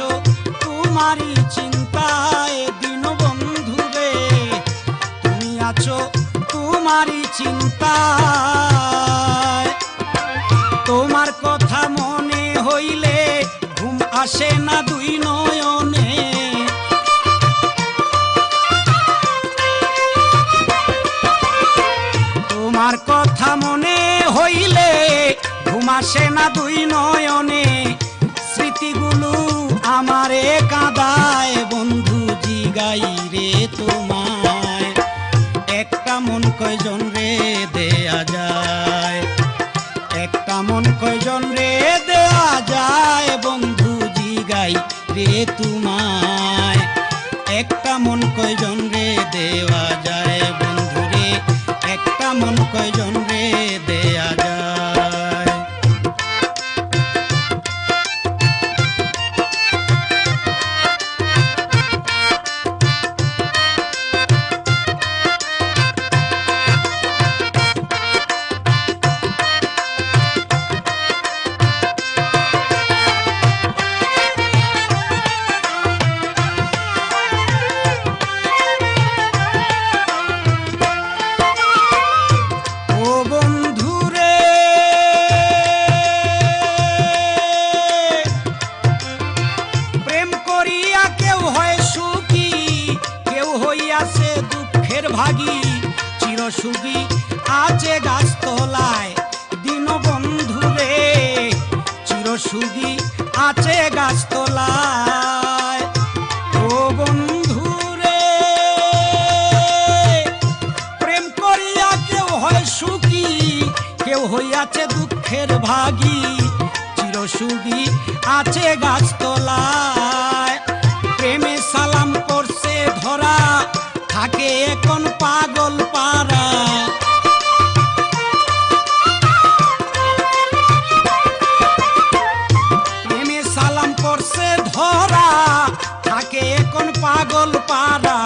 আছো তোমারই চিন্তায় দিন বন্ধু রে তুমি আছো তোমারই চিন্তায়। তোমার কথা মনে হইলে ঘুম আসে না দুই নয়নে। তোমার কথা মনে হইলে ঘুম না দুই নয়নে। স্মৃতিগুলো জিগাই রে তোমায়। একটা মন কয়জন রে দেয়া যায়? একটা মন কয়জন রে দেয়া যায়, বন্ধু জিগাই রে তোমায়। একটা মন কয়জন রে দেওয়া যায়, বন্ধু রে? একটা মন কয়জন রে দেয়া হয় সুখী, কেউ হইয়াছে দুঃখের ভাগী। চির সুখী আছে গাছতলায় দিন বন্ধু রে। চির সুখী আছে গাছতলায় ও বন্ধু রে। প্রেম করিয়া কেউ হয় সুখী, কেউ হইয়াছে দুঃখের ভাগী। চিরসুখী আছে গাছতলায়। থাকে এখন পাগল পাড়া। প্রেমে সালাম করছে ধরা থাকে এখন পাগল পাড়া।